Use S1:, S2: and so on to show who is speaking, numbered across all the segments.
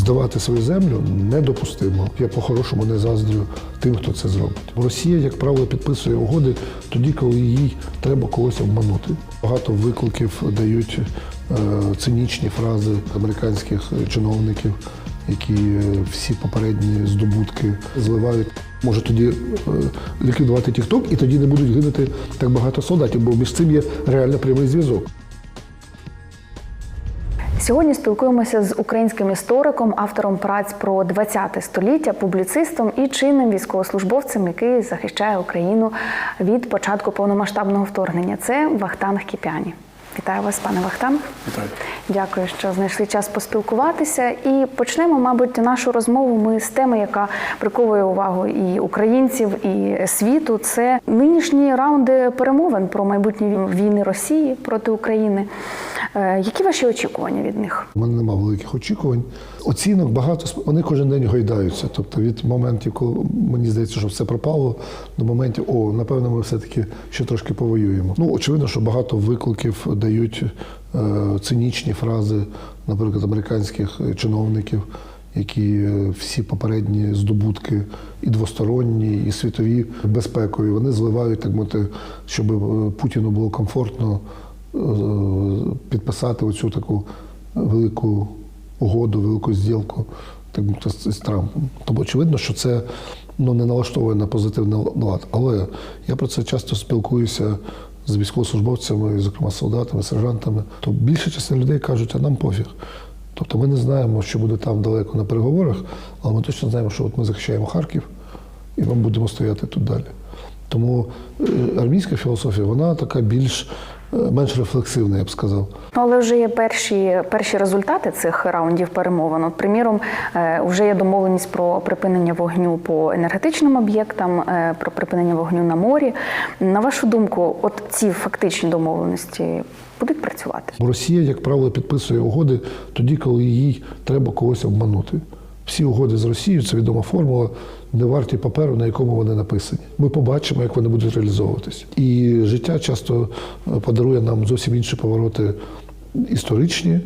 S1: здавати свою землю недопустимо. Я по-хорошому не заздрю тим, хто це зробить. Росія, як правило, підписує угоди тоді, коли їй треба когось обманути. Багато викликів дають е, цинічні фрази американських чиновників, які е, всі попередні здобутки зливають. Може тоді е, ліквідувати TikTok, і тоді не будуть гинути так багато солдатів, бо між цим є реально прямий зв'язок.
S2: Сьогодні спілкуємося з українським істориком, автором праць про 20 століття, публіцистом і чинним військовослужбовцем, який захищає Україну від початку повномасштабного вторгнення. Це Вахтанг Кіпяні. Вітаю вас, пане Вахтанг.
S1: Вітаю.
S2: Дякую, що знайшли час поспілкуватися. І почнемо, мабуть, нашу розмову. Ми з теми, яка приковує увагу і українців, і світу. Це нинішні раунди перемовин про майбутні війни Росії проти України. Е, Які ваші очікування від них?
S1: У мене немає великих очікувань. Оцінок багато вони кожен день гойдаються. Тобто від моментів, коли мені здається, що все пропало, до моментів, о, напевно, ми все-таки ще трошки повоюємо. Ну, очевидно, що багато викликів дають е, цинічні фрази, наприклад, американських чиновників, які е, всі попередні здобутки і двосторонні, і світові безпекові, вони зливають, так мовити, щоб е, Путіну було комфортно підписати оцю таку велику угоду, велику зділку так мовити, з Трампом. Тому очевидно, що це ну, не налаштовує на позитивний лад. Але я про це часто спілкуюся з військовослужбовцями, зокрема солдатами, сержантами. То більша частина людей кажуть, а нам пофіг. Тобто ми не знаємо, що буде там далеко на переговорах, але ми точно знаємо, що от ми захищаємо Харків, і ми будемо стояти тут далі. Тому е, армійська філософія, вона така більш менш рефлексивна, я б сказав.
S2: Але вже є перші, перші результати цих раундів перемовин. От, приміром, е, вже є домовленість про припинення вогню по енергетичним об'єктам, е, про припинення вогню на морі. На вашу думку, от ці фактичні домовленості будуть працювати?
S1: Росія, як правило, підписує угоди тоді, коли їй треба когось обманути. Всі угоди з Росією це відома формула, не варті паперу, на якому вони написані. Ми побачимо, як вони будуть реалізовуватись. І життя часто е, подарує нам зовсім інші повороти історичні, е,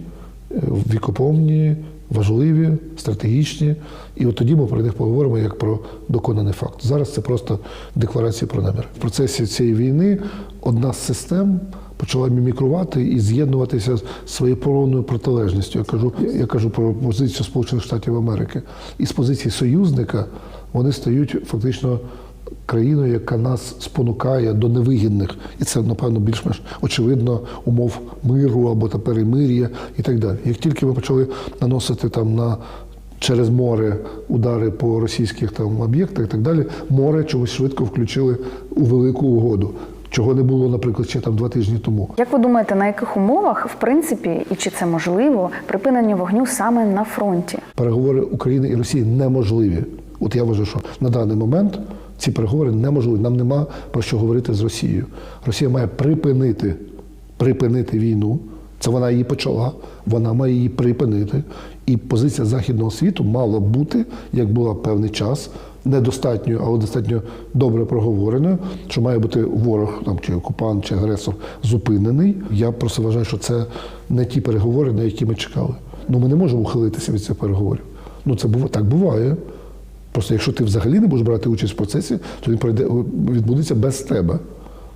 S1: вікопомні, важливі, стратегічні. І от тоді ми про них поговоримо як про доконаний факт. Зараз це просто декларація про намір. В процесі цієї війни одна з систем почала мімікрувати і з'єднуватися з своєю повною протилежністю. Я кажу, я кажу про позицію Сполучених Штатів Америки. І з позиції союзника вони стають фактично країною, яка нас спонукає до невигідних, і це напевно більш-менш очевидно умов миру або та перемир'я і так далі. Як тільки ми почали наносити там на через море удари по російських там об'єктах і так далі, море чомусь швидко включили у велику угоду. Чого не було, наприклад, ще там два тижні тому.
S2: Як ви думаєте, на яких умовах, в принципі, і чи це можливо, припинення вогню саме на фронті?
S1: Переговори України і Росії неможливі. От я вважаю, що на даний момент ці переговори неможливі. Нам нема про що говорити з Росією. Росія має припинити, припинити війну. Це вона її почала, вона має її припинити. І позиція західного світу мала бути, як була певний час, недостатньо, але достатньо добре проговореною, що має бути ворог там чи окупант, чи агресор зупинений. Я просто вважаю, що це не ті переговори, на які ми чекали. Ну ми не можемо ухилитися від цих переговорів. Ну це так буває. Просто якщо ти взагалі не будеш брати участь в процесі, то він пройде відбудеться без тебе.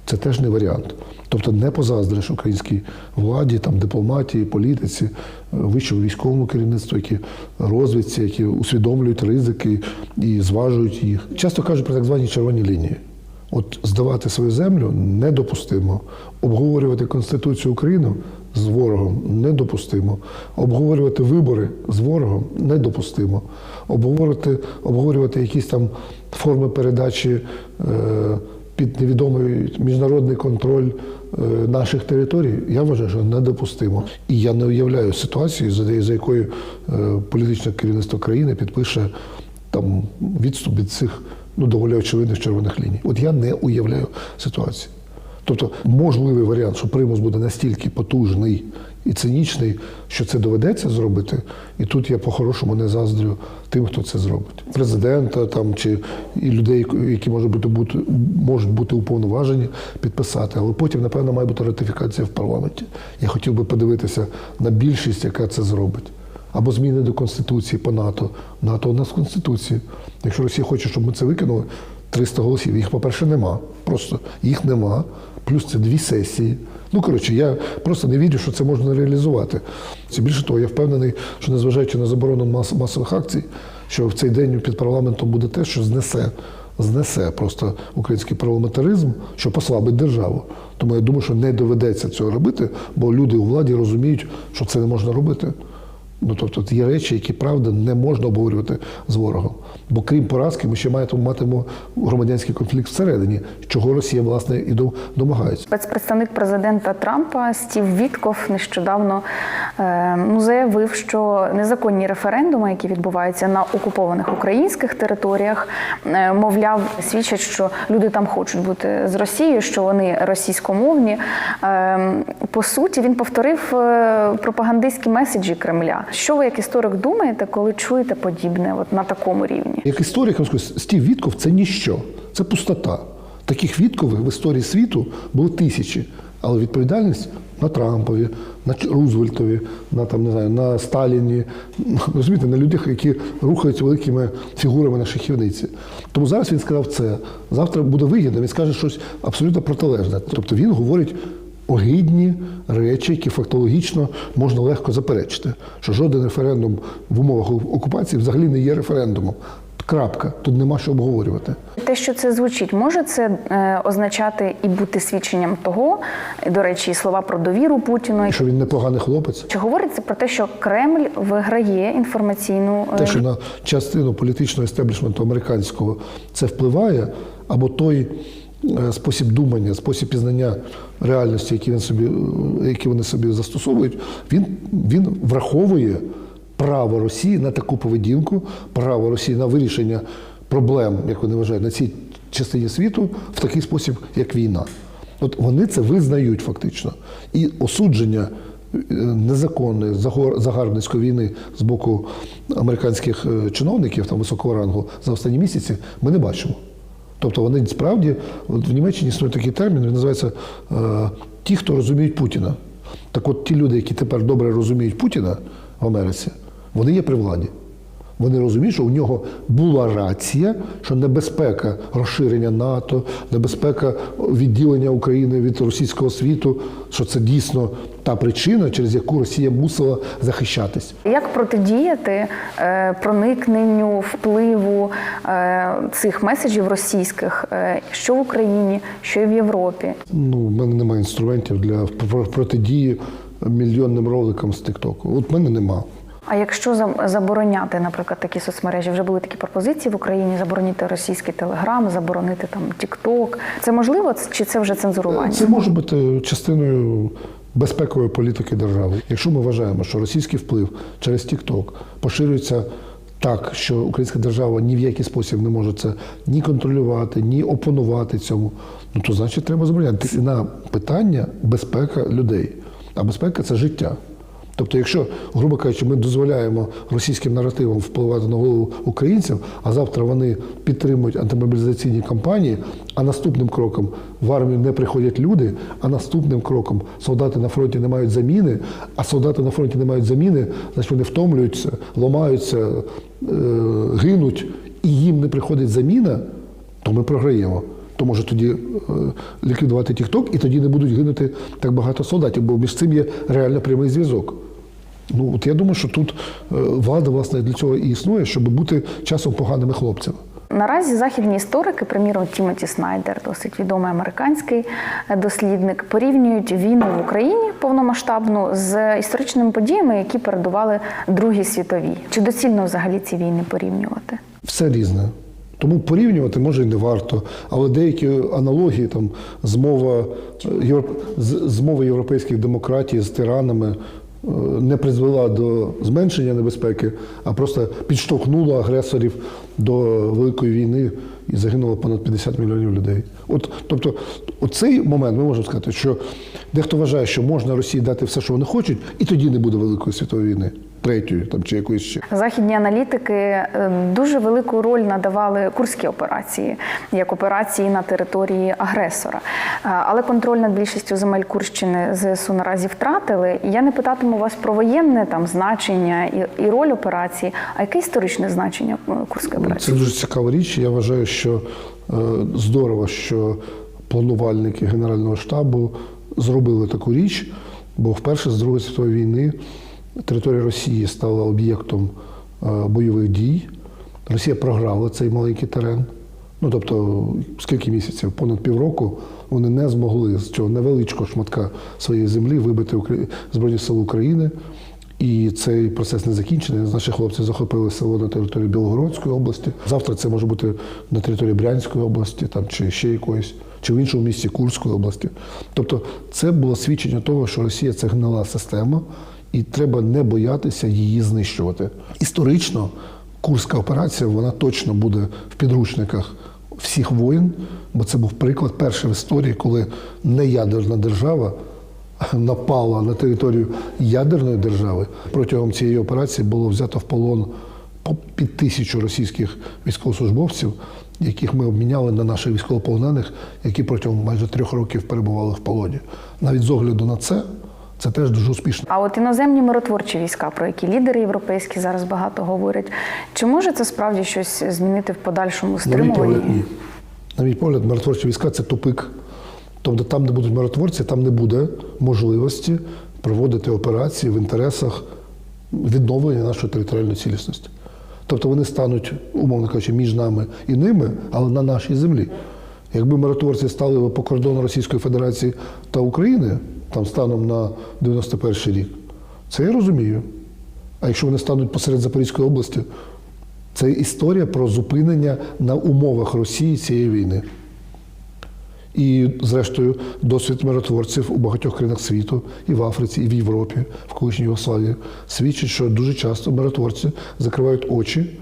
S1: Це теж не варіант. Тобто не позаздриш українській владі, там, дипломатії, політиці, е, вищому військовому керівництву, які розвідці, які усвідомлюють ризики і зважують їх. Часто кажуть про так звані червоні лінії. От здавати свою землю недопустимо. Обговорювати Конституцію України з ворогом недопустимо. Обговорювати вибори з ворогом недопустимо. Обговорювати, обговорювати якісь там форми передачі е, під невідомий міжнародний контроль е, наших територій, я вважаю, що недопустимо. І я не уявляю ситуації, за, за якою е, політичне керівництво країни підпише там відступ від цих ну доволі очевидних червоних ліній. От я не уявляю ситуації. Тобто можливий варіант, що примус буде настільки потужний і цинічний, що це доведеться зробити. І тут я по-хорошому не заздрю тим, хто це зробить. Президента там чи і людей, які можуть бути, можуть бути уповноважені підписати. Але потім, напевно, має бути ратифікація в парламенті. Я хотів би подивитися на більшість, яка це зробить. Або зміни до Конституції по НАТО. НАТО у нас в Конституції. Якщо Росія хоче, щоб ми це викинули, 300 голосів. Їх, по-перше, нема. Просто їх нема. Плюс це дві сесії. Ну, коротше, я просто не вірю, що це можна реалізувати. Це більше того, я впевнений, що незважаючи на заборону мас- масових акцій, що в цей день під парламентом буде те, що знесе, знесе просто український парламентаризм, що послабить державу. Тому я думаю, що не доведеться цього робити, бо люди у владі розуміють, що це не можна робити. Ну, тобто є речі, які правда не можна обговорювати з ворогом. Бо крім поразки, ми ще маємо матимемо громадянський конфлікт всередині, чого Росія власне і до- домагається.
S2: Спецпредставник президента Трампа Стів Вітков нещодавно е, ну, заявив, що незаконні референдуми, які відбуваються на окупованих українських територіях, е, мовляв, свідчать, що люди там хочуть бути з Росією, що вони російськомовні. Е, по суті, він повторив е, пропагандистські меседжі Кремля. Що ви як історик думаєте, коли чуєте подібне от на такому рівні?
S1: Як історик, я скажу, Стів Вітков це ніщо, це пустота. Таких Віткових в історії світу було тисячі, але відповідальність на Трампові, на Рузвельтові, на там не знаю, на Сталіні, розумієте, на людях, які рухаються великими фігурами на шахівниці. Тому зараз він сказав це. Завтра буде вигідно, він скаже щось абсолютно протилежне. Тобто він говорить огидні речі, які фактологічно можна легко заперечити, що жоден референдум в умовах окупації взагалі не є референдумом. Крапка, тут нема що обговорювати.
S2: Те, що це звучить, може це е, означати і бути свідченням того, і, до речі, і слова про довіру Путіну.
S1: І що він непоганий хлопець.
S2: Чи говориться про те, що Кремль виграє інформаційну е,
S1: Те, що на частину політичного естеблішменту американського це впливає, або той спосіб думання, спосіб пізнання реальності, які, він собі, е, які вони собі застосовують, він, він враховує право Росії на таку поведінку, право Росії на вирішення проблем, як вони вважають, на цій частині світу в такий спосіб, як війна. От вони це визнають фактично. І осудження е, незаконної загарбницької війни з боку американських е, чиновників там високого рангу за останні місяці ми не бачимо. Тобто вони справді, от в Німеччині існує такий термін, він називається е, ті, хто розуміють Путіна. Так от ті люди, які тепер добре розуміють Путіна в Америці, вони є при владі. Вони розуміють, що у нього була рація, що небезпека розширення НАТО, небезпека відділення України від російського світу, що це дійсно та причина, через яку Росія мусила захищатись.
S2: Як протидіяти е, проникненню, впливу е, цих меседжів російських, е, що в Україні, що і в Європі?
S1: Ну, в мене немає інструментів для пр- протидії мільйонним роликам з Тиктоку. От в мене нема.
S2: А якщо за- забороняти, наприклад, такі соцмережі, вже були такі пропозиції в Україні заборонити російський телеграм, заборонити там Тікток. Це можливо чи це вже цензурування?
S1: Це може бути частиною безпекової політики держави. Якщо ми вважаємо, що російський вплив через TikTok поширюється так, що українська держава ні в який спосіб не може це ні контролювати, ні опонувати цьому, ну то значить треба забороняти на питання безпека людей. А безпека це життя. Тобто, якщо, грубо кажучи, ми дозволяємо російським наративам впливати на голову українців, а завтра вони підтримують антимобілізаційні кампанії, а наступним кроком в армію не приходять люди, а наступним кроком солдати на фронті не мають заміни, а солдати на фронті не мають заміни, значить вони втомлюються, ламаються, е, гинуть, і їм не приходить заміна, то ми програємо. То може тоді е, ліквідувати TikTok, і тоді не будуть гинути так багато солдатів, бо між цим є реально прямий зв'язок. Ну от я думаю, що тут е, влада власне для цього і існує, щоб бути часом поганими хлопцями.
S2: Наразі західні історики, приміром Тімоті Снайдер, досить відомий американський е, дослідник, порівнюють війну в Україні повномасштабну з історичними подіями, які передували Другій світовій. Чи доцільно взагалі ці війни порівнювати?
S1: Все різне. Тому порівнювати може і не варто, але деякі аналогії, там змова, е, змова європейських демократій з тиранами не призвела до зменшення небезпеки, а просто підштовхнула агресорів до великої війни і загинуло понад 50 мільйонів людей. От, тобто, оцей момент ми можемо сказати, що дехто вважає, що можна Росії дати все, що вони хочуть, і тоді не буде Великої світової війни, третьої там чи якоїсь ще.
S2: Західні аналітики е, дуже велику роль надавали курській операції як операції на території агресора. Е, Але контроль над більшістю земель Курщини ЗСУ наразі втратили. Я не питатиму вас про воєнне там значення і, і роль операції, а яке історичне значення е, курської операції?
S1: Це дуже цікава річ. Я вважаю, що е, здорово, що планувальники Генерального штабу зробили таку річ, бо вперше з Другої світової війни територія Росії стала об'єктом е, бойових дій. Росія програла цей маленький терен. Ну, тобто, скільки місяців, понад півроку вони не змогли з цього невеличкого шматка своєї землі вибити Збройні Сили України. І цей процес не закінчений. Наші хлопці захопили село на території Білогородської області. Завтра це може бути на території Брянської області, там чи ще якоїсь, чи в іншому місті Курської області. Тобто, це було свідчення того, що Росія це гнила система, і треба не боятися її знищувати. Історично Курська операція вона точно буде в підручниках всіх воїн, бо це був приклад перший в історії, коли неядерна держава напала на територію ядерної держави. Протягом цієї операції було взято в полон по- під тисячу російських військовослужбовців, яких ми обміняли на наших військовополонених, які протягом майже трьох років перебували в полоні. Навіть з огляду на це, це теж дуже успішно.
S2: А от іноземні миротворчі війська, про які лідери європейські зараз багато говорять, чи може це справді щось змінити в подальшому
S1: На мій погляд,
S2: стримуванні?
S1: ні. На мій погляд, миротворчі війська це тупик. Тобто там, де будуть миротворці, там не буде можливості проводити операції в інтересах відновлення нашої територіальної цілісності. Тобто вони стануть, умовно кажучи, між нами і ними, але на нашій землі. Якби миротворці стали по кордону Російської Федерації та України, там станом на 91 рік, це я розумію. А якщо вони стануть посеред Запорізької області, це історія про зупинення на умовах Росії цієї війни. І, зрештою, досвід миротворців у багатьох країнах світу, і в Африці, і в Європі, в колишній Югославії, свідчить, що дуже часто миротворці закривають очі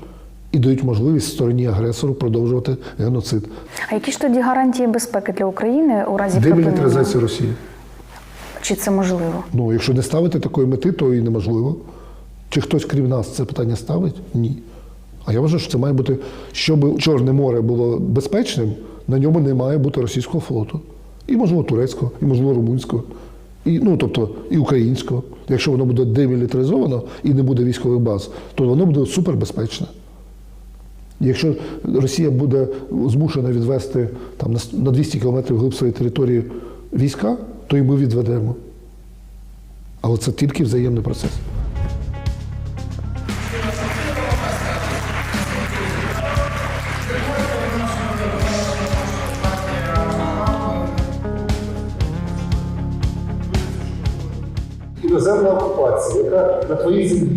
S1: і дають можливість стороні агресору продовжувати геноцид.
S2: А які ж тоді гарантії безпеки для України у разі припинення?
S1: Демілітаризація Росії.
S2: Чи це можливо?
S1: Ну, якщо не ставити такої мети, то і неможливо. Чи хтось крім нас це питання ставить? Ні. А я вважаю, що це має бути, щоб Чорне море було безпечним, на ньому не має бути російського флоту. І, можливо, турецького, і, можливо, румунського, і, ну, тобто, і українського. Якщо воно буде демілітаризовано і не буде військових баз, то воно буде супербезпечне. Якщо Росія буде змушена відвести там, на 200 кілометрів глиб своєї території війська, то і ми відведемо. Але це тільки взаємний процес. Іноземна окупація, яка на твоїй землі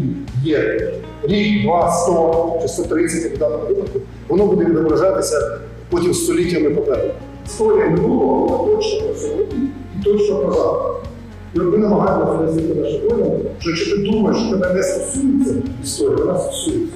S1: є рік, два, сто чи 130, як в даному випадку, воно буде відображатися потім століттями попереду. Історія минулого вона точно про сьогодні і точно про завтра. І от ми намагаємося пояснити нашим воїнам, що якщо ти думаєш, що тебе не стосується історія, вона стосується.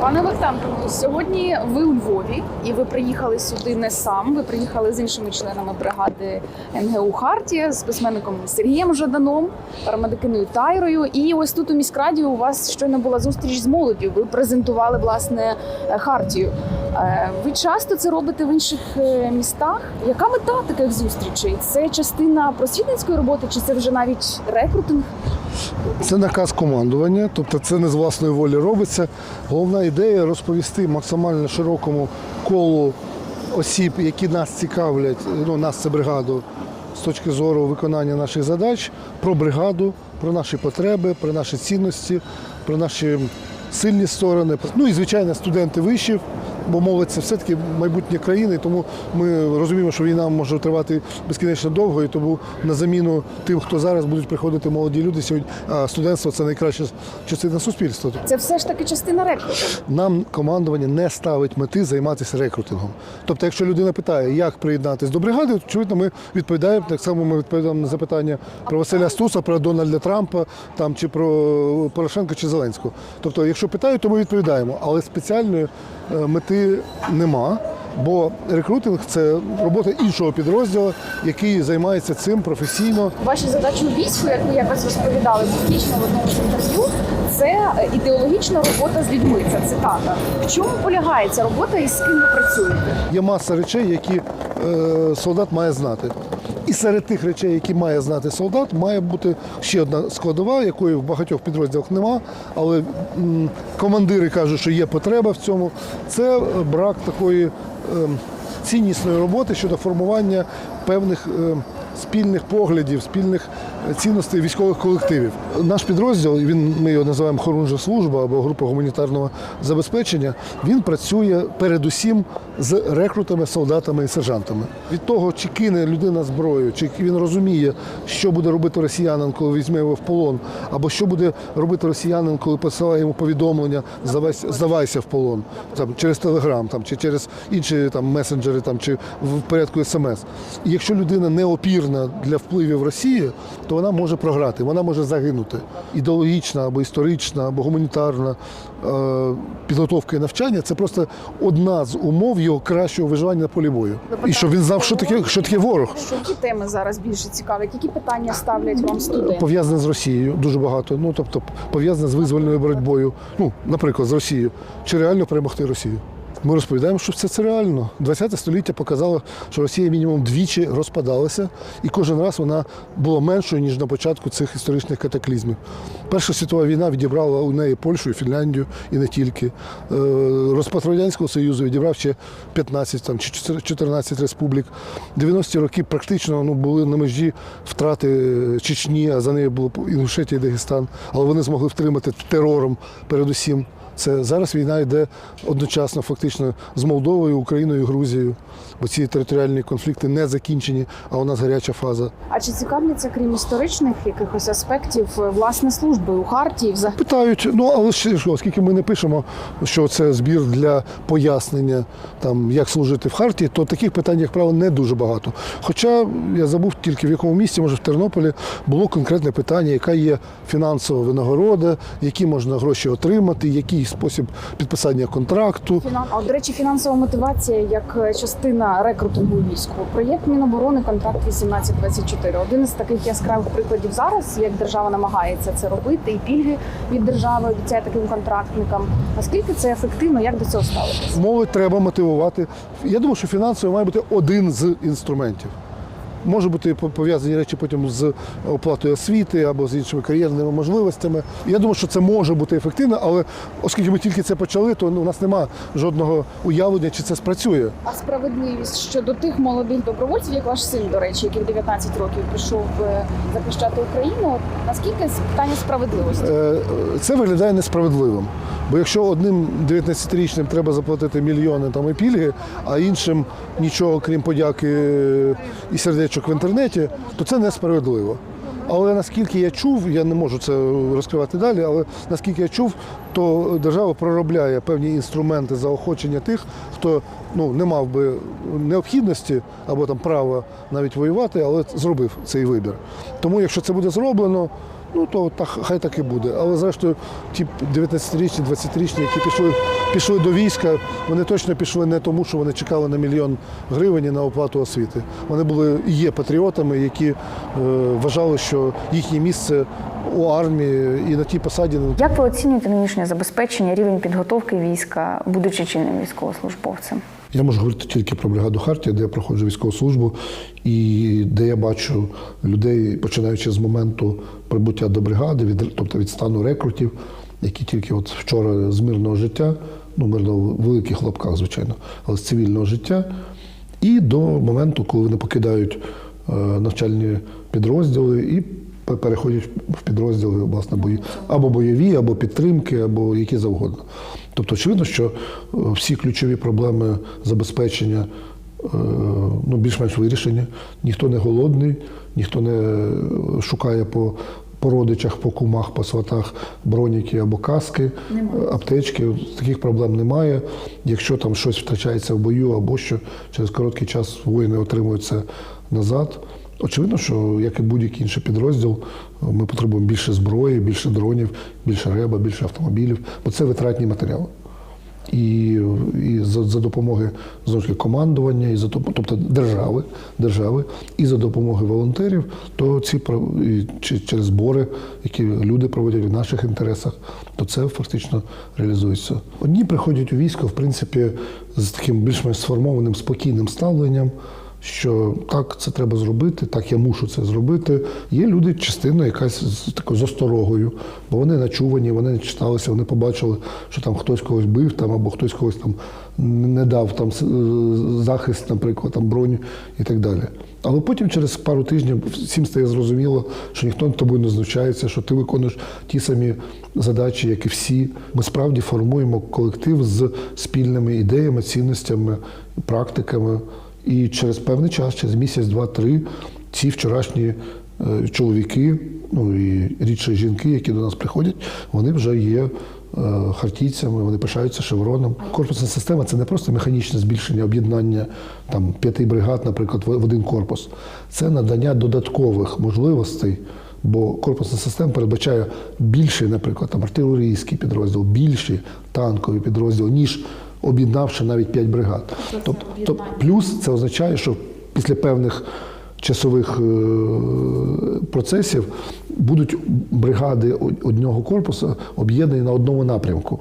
S3: Пане Олександре, сьогодні ви у Львові і ви приїхали сюди не сам. Ви приїхали з іншими членами бригади НГУ Хартія, з письменником Сергієм Жаданом, парамедикиною Тайрою. І ось тут у міськраді у вас щойно була зустріч з молоддю. Ви презентували власне Хартію. Е, Ви часто це робите в інших е, містах? Яка мета таких зустрічей? Це частина просвітницької роботи, чи це вже навіть рекрутинг?
S1: Це наказ командування, тобто це не з власної волі робиться. Головна ідея розповісти максимально широкому колу осіб, які нас цікавлять, ну нас це бригаду з точки зору виконання наших задач, про бригаду, про наші потреби, про наші цінності, про наші сильні сторони. Ну і звичайно, студенти вишів, бо молодь це все-таки майбутнє країни, тому ми розуміємо, що війна може тривати безкінечно довго, і тому на заміну тим, хто зараз будуть приходити молоді люди сьогодні, а студентство це найкраща частина суспільства.
S3: Це все ж таки частина рекрутингу.
S1: Нам командування не ставить мети займатися рекрутингом. Тобто, якщо людина питає, як приєднатися до бригади, то, очевидно, ми відповідаємо так само. Ми відповідаємо на запитання про Василя Стуса, про Дональда Трампа, там чи про Порошенка чи Зеленського. Тобто, якщо питають, то ми відповідаємо, але спеціальної е, нема. Бо рекрутинг це робота іншого підрозділу, який займається цим професійно.
S3: Ваші задачі у війську, як ви якось розповідали публічно в одному з інтерв'ю, це ідеологічна робота з людьми. Це цитата. В чому полягає ця робота і з ким ви працюєте?
S1: Є маса речей, які е, солдат має знати. І серед тих речей, які має знати солдат, має бути ще одна складова, якої в багатьох підрозділах нема. Але командири кажуть, що є потреба в цьому. Це е, брак такої е, ціннісної роботи щодо формування певних е, спільних поглядів, спільних е, цінностей військових колективів. Наш підрозділ, він ми його називаємо Хорунжа служба або група гуманітарного забезпечення. Він працює передусім з рекрутами, солдатами і сержантами. Від того, чи кине людина зброю, чи він розуміє, що буде робити росіянин, коли візьме його в полон, або що буде робити росіянин, коли посилає йому повідомлення «Здавайся- здавайся в полон там через телеграм, там чи через інші там месенджери, там чи в порядку смс. І якщо людина неопірна для впливів Росії, то вона може програти, вона може загинути. Ідеологічна або історична, або гуманітарна е, підготовка і навчання це просто одна з умов його кращого виживання на полі бою. І щоб він знав, що таке, що таке ворог.
S3: Що які теми зараз більше цікавлять? Які питання ставлять вам студенти?
S1: пов'язане з Росією дуже багато. Ну тобто пов'язане з визвольною боротьбою. Ну, наприклад, з Росією. Чи реально перемогти Росію? Ми розповідаємо, що це, це реально. 20 століття показало, що Росія мінімум двічі розпадалася, і кожен раз вона була меншою, ніж на початку цих історичних катаклізмів. Перша світова війна відібрала у неї Польщу, і Фінляндію і не тільки. Е, Розпад Радянського Союзу відібрав ще 15 там, чи 14 республік. 90-ті роки практично ну, були на межі втрати Чечні, а за нею було Інгушетія і Дагестан. Але вони змогли втримати терором передусім. Це зараз війна йде одночасно, фактично, з Молдовою, Україною і Грузією, бо ці територіальні конфлікти не закінчені, а у нас гаряча фаза.
S3: А чи цікавляться, крім історичних якихось аспектів, е, власне служби у хартії взагалі?
S1: Питають, ну але ще ж, оскільки ми не пишемо, що це збір для пояснення, там як служити в харті, то таких питань, як правило, не дуже багато. Хоча я забув тільки в якому місці, може в Тернополі, було конкретне питання, яка є фінансова винагорода, які можна гроші отримати, який спосіб підписання контракту.
S3: Фінан... А, до речі, фінансова мотивація як е, частина рекрутингу війську. Проєкт Міноборони контракт 1824. Один із таких яскравих прикладів зараз, як держава намагається це робити, і пільги від держави обіцяє таким контрактникам. Наскільки це ефективно? Як до цього ставитись?
S1: Молодь треба мотивувати. Я думаю, що фінансово має бути один з інструментів. Може бути пов'язані речі потім з оплатою освіти або з іншими кар'єрними можливостями. Я думаю, що це може бути ефективно, але оскільки ми тільки це почали, то ну, у нас немає жодного уявлення, чи це спрацює.
S3: А справедливість щодо тих молодих добровольців, як ваш син, до речі, який в 19 років пішов е, захищати Україну. Наскільки питання справедливості?
S1: Е, Це виглядає несправедливим. Бо якщо одним 19-річним треба заплатити мільйони там і пільги, а іншим нічого, крім подяки і сердечок в інтернеті, то це несправедливо. Але наскільки я чув, я не можу це розкривати далі, але наскільки я чув, то держава проробляє певні інструменти заохочення тих, хто ну, не мав би необхідності або там права навіть воювати, але зробив цей вибір. Тому якщо це буде зроблено, ну то так, хай так і буде. Але зрештою, ті 19-річні, 20-річні, які пішли, пішли до війська, вони точно пішли не тому, що вони чекали на мільйон гривень і на оплату освіти. Вони були і є патріотами, які е, вважали, що їхнє місце у армії і на тій посаді
S2: Як ви оцінюєте нинішнє забезпечення, рівень підготовки війська, будучи чинним військовослужбовцем?
S1: Я можу говорити тільки про бригаду Хартія, де я проходжу військову службу, і де я бачу людей, починаючи з моменту прибуття до бригади, від, тобто від стану рекрутів, які тільки от вчора з мирного життя, ну мирного в великих лапках, звичайно, але з цивільного життя, і до моменту, коли вони покидають е, навчальні підрозділи і переходять в підрозділи власне бої або бойові, або підтримки, або які завгодно. Тобто, очевидно, що е, всі ключові проблеми забезпечення ну, більш-менш вирішені. Ніхто не голодний, ніхто не е, шукає по, по родичах, по кумах, по сватах броніки або каски, е, аптечки. Таких проблем немає. Якщо там щось втрачається в бою або що, через короткий час воїни отримують це назад. Очевидно, що як і будь-який інший підрозділ, ми потребуємо більше зброї, більше дронів, більше реба, більше автомобілів, бо це витратні матеріали. І, і за, за допомоги знову командування, і за тобто держави, держави, і за допомоги волонтерів, то ці чи- через збори, які люди проводять в наших інтересах, то це фактично реалізується. Одні приходять у військо, в принципі, з таким більш-менш сформованим спокійним ставленням. Що так, це треба зробити, так я мушу це зробити. Є люди, частина якась з такою з осторогою, бо вони начувані, вони не читалися, вони побачили, що там хтось когось бив, там або хтось когось там не дав там захист, наприклад, там броню і так далі. Але потім через пару тижнів всім стає зрозуміло, що ніхто над тобою не знущається, що ти виконуєш ті самі задачі, як і всі. Ми справді формуємо колектив з спільними ідеями, цінностями, практиками. І через певний час, через місяць, два-три, ці вчорашні е, чоловіки, ну і рідше жінки, які до нас приходять, вони вже є е, хартійцями, вони пишаються шевроном. Корпусна система це не просто механічне збільшення об'єднання там п'яти бригад, наприклад, в один корпус. Це надання додаткових можливостей. Бо корпусна система передбачає більший, наприклад, там артилерійський підрозділ, більший танковий підрозділ, ніж об'єднавши навіть п'ять бригад. Тобто, тобто плюс це означає, що після певних часових е, процесів будуть бригади одного корпусу об'єднані на одному напрямку.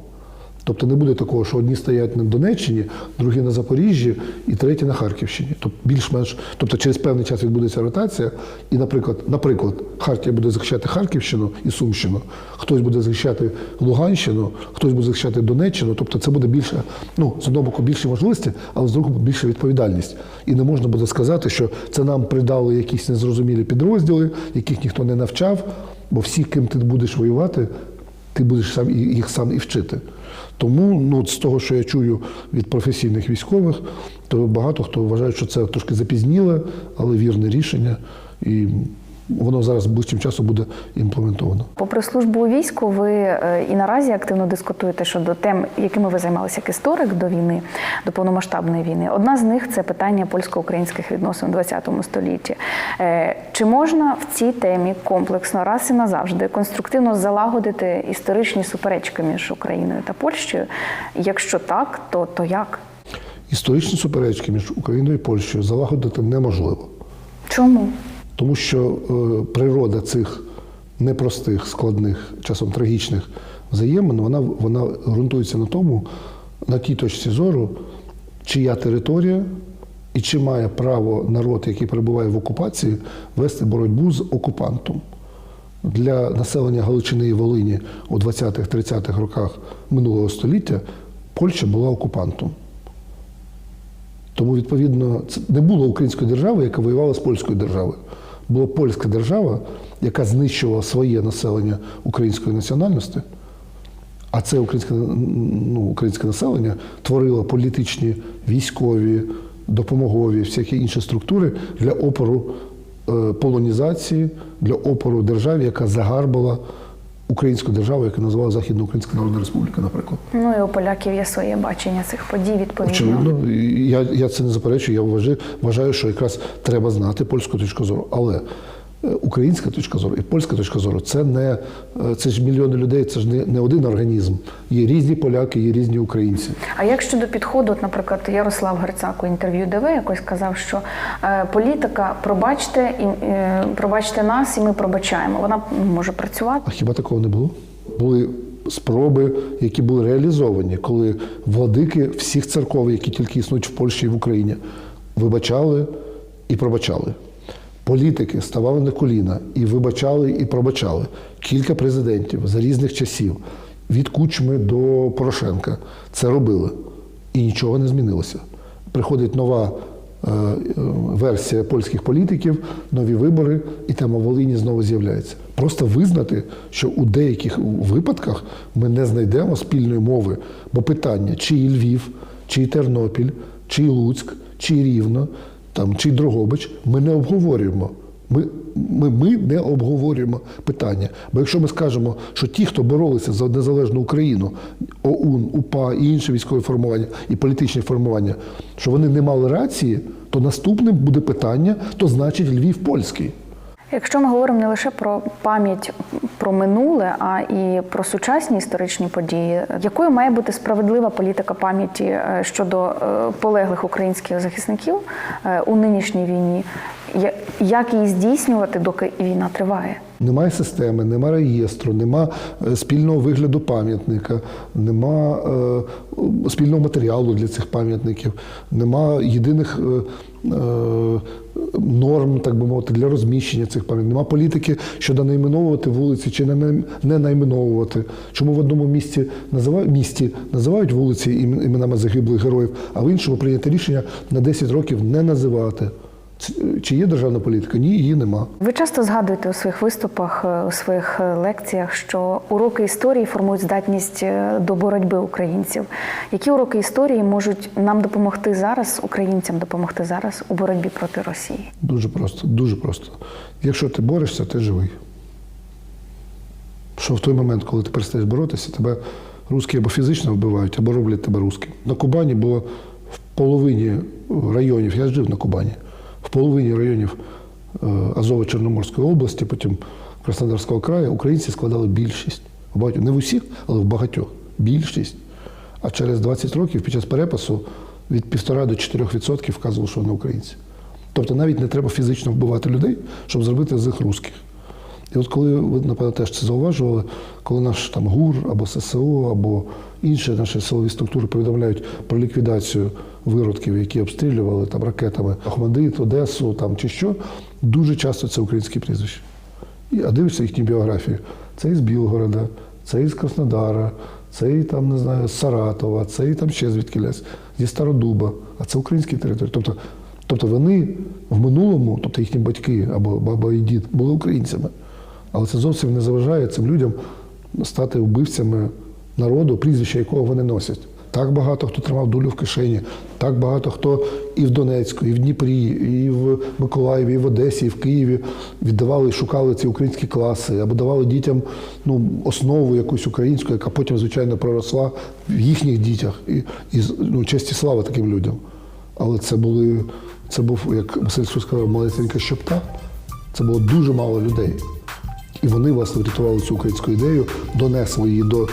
S1: Тобто не буде такого, що одні стоять на Донеччині, другі на Запоріжжі і треті на Харківщині. Тобто більш-менш, тобто через певний час відбудеться ротація, і, наприклад, наприклад, Хартія буде захищати Харківщину і Сумщину, хтось буде захищати Луганщину, хтось буде захищати Донеччину. Тобто це буде більше, ну з одного боку більше можливості, але з другого боку більша відповідальність. І не можна буде сказати, що це нам придали якісь незрозумілі підрозділи, яких ніхто не навчав, бо всі, ким ти будеш воювати, ти будеш сам їх сам і вчити. Тому ну, з того, що я чую від професійних військових, то багато хто вважає, що це трошки запізніле, але вірне рішення. І воно зараз ближчим часом буде імплементовано.
S2: Попри службу у війську, ви е, і наразі активно дискутуєте щодо тем, якими ви займалися як історик до війни, до повномасштабної війни. Одна з них це питання польсько-українських відносин у ХХ столітті. Е, Чи можна в цій темі комплексно раз і назавжди конструктивно залагодити історичні суперечки між Україною та Польщею? Якщо так, то, то як?
S1: Історичні суперечки між Україною і Польщею залагодити неможливо.
S2: Чому?
S1: Тому що е, природа цих непростих, складних, часом трагічних взаємин, вона, вона ґрунтується на тому, на тій точці зору, чия територія і чи має право народ, який перебуває в окупації, вести боротьбу з окупантом. Для населення Галичини і Волині у 20-30-х роках минулого століття Польща була окупантом. Тому, відповідно, це не було української держави, яка воювала з польською державою. Була польська держава, яка знищувала своє населення української національності. А це українське, ну, українське населення творило політичні, військові, допомогові, всякі інші структури для опору е, полонізації, для опору державі, яка загарбала українську державу, яка називала Західноукраїнська Народна Республіка, наприклад.
S2: Ну і у поляків є своє бачення цих подій відповідно.
S1: Очевидно, я, я це не заперечую. Я вважаю, вважаю, що якраз треба знати польську точку зору. Але українська точка зору і польська точка зору це не е, це ж мільйони людей, це ж не, не один організм. Є різні поляки, є різні українці.
S2: А як щодо підходу, от, наприклад, Ярослав Грицак у інтерв'ю ДВ якось сказав, що е, політика, пробачте і е, пробачте нас, і ми пробачаємо. Вона може працювати.
S1: А хіба такого не було? Були спроби, які були реалізовані, коли владики всіх церков, які тільки існують в Польщі і в Україні, вибачали і пробачали. Політики ставали на коліна і вибачали, і пробачали. Кілька президентів за різних часів, від Кучми до Порошенка, це робили. І нічого не змінилося. Приходить нова е, версія польських політиків, нові вибори, і тема Волині знову з'являється. Просто визнати, що у деяких випадках ми не знайдемо спільної мови, бо питання, чи Львів, чи Тернопіль, чи Луцьк, чи Рівно, там, чи Дрогобич, ми не обговорюємо. Ми, ми, ми не обговорюємо питання. Бо якщо ми скажемо, що ті, хто боролися за незалежну Україну, ОУН, УПА і інші військові формування і політичні формування, що вони не мали рації, то наступним буде питання, то значить Львів польський.
S2: Якщо ми говоримо не лише про пам'ять про минуле, а і про сучасні історичні події, якою має бути справедлива політика пам'яті е, щодо е, полеглих українських захисників е, у нинішній війні, як її здійснювати, доки війна триває?
S1: Немає системи, нема реєстру, нема е, спільного вигляду пам'ятника, нема е, спільного матеріалу для цих пам'ятників, нема єдиних е, е, норм, так би мовити, для розміщення цих пам'ятників. Нема політики щодо найменовувати вулиці чи не, не найменовувати. Чому в одному місті називають місті називають вулиці ім- іменами загиблих героїв, а в іншому прийнято рішення на 10 років не називати. Чи є державна політика? Ні, її нема.
S2: Ви часто згадуєте у своїх виступах, е, у своїх е, лекціях, що уроки історії формують здатність е, до боротьби українців. Які уроки історії можуть нам допомогти зараз, українцям допомогти зараз у боротьбі проти Росії?
S1: Дуже просто, дуже просто. Якщо ти борешся, ти живий. Що в той момент, коли ти перестаєш боротися, тебе русські або фізично вбивають, або роблять тебе русським. На Кубані було в половині районів, я жив на Кубані, в половині районів е, Азово-Чорноморської області, потім Краснодарського краю, українці складали більшість. Не в усіх, але в багатьох. Більшість. А через 20 років під час перепису від 1,5 до 4% вказували, що вони українці. Тобто навіть не треба фізично вбивати людей, щоб зробити з них русських. І от коли ви, напевно, теж це зауважували, коли наш там ГУР або ССО, або інші наші силові структури повідомляють про ліквідацію виродків, які обстрілювали там ракетами Ахмадит, Одесу там чи що, дуже часто це українські прізвища. І, а дивишся їхні біографії. Це із Білгорода, це із Краснодара, це і там, не знаю, з Саратова, це і там ще звідки зі Стародуба, а це українські території. Тобто, тобто вони в минулому, тобто їхні батьки або баба і дід, були українцями. Але це зовсім не заважає цим людям стати вбивцями народу, прізвища якого вони носять. Так багато хто тримав дулю в кишені, так багато хто і в Донецьку, і в Дніпрі, і в Миколаєві, і в Одесі, і в Києві віддавали, шукали ці українські класи, або давали дітям ну, основу якусь українську, яка потім, звичайно, проросла в їхніх дітях. І, і ну, честь і слава таким людям. Але це були, це був, як Василь Сус сказав, малесенька щепка. Це було дуже мало людей. І вони власне врятували цю українську ідею, донесли її до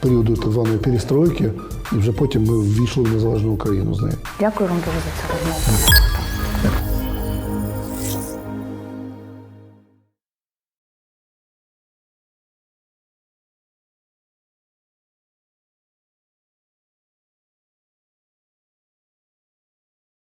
S1: періоду так званої перестройки, і вже потім ми ввійшли в незалежну Україну з нею.
S2: Дякую вам дуже за цю розмову.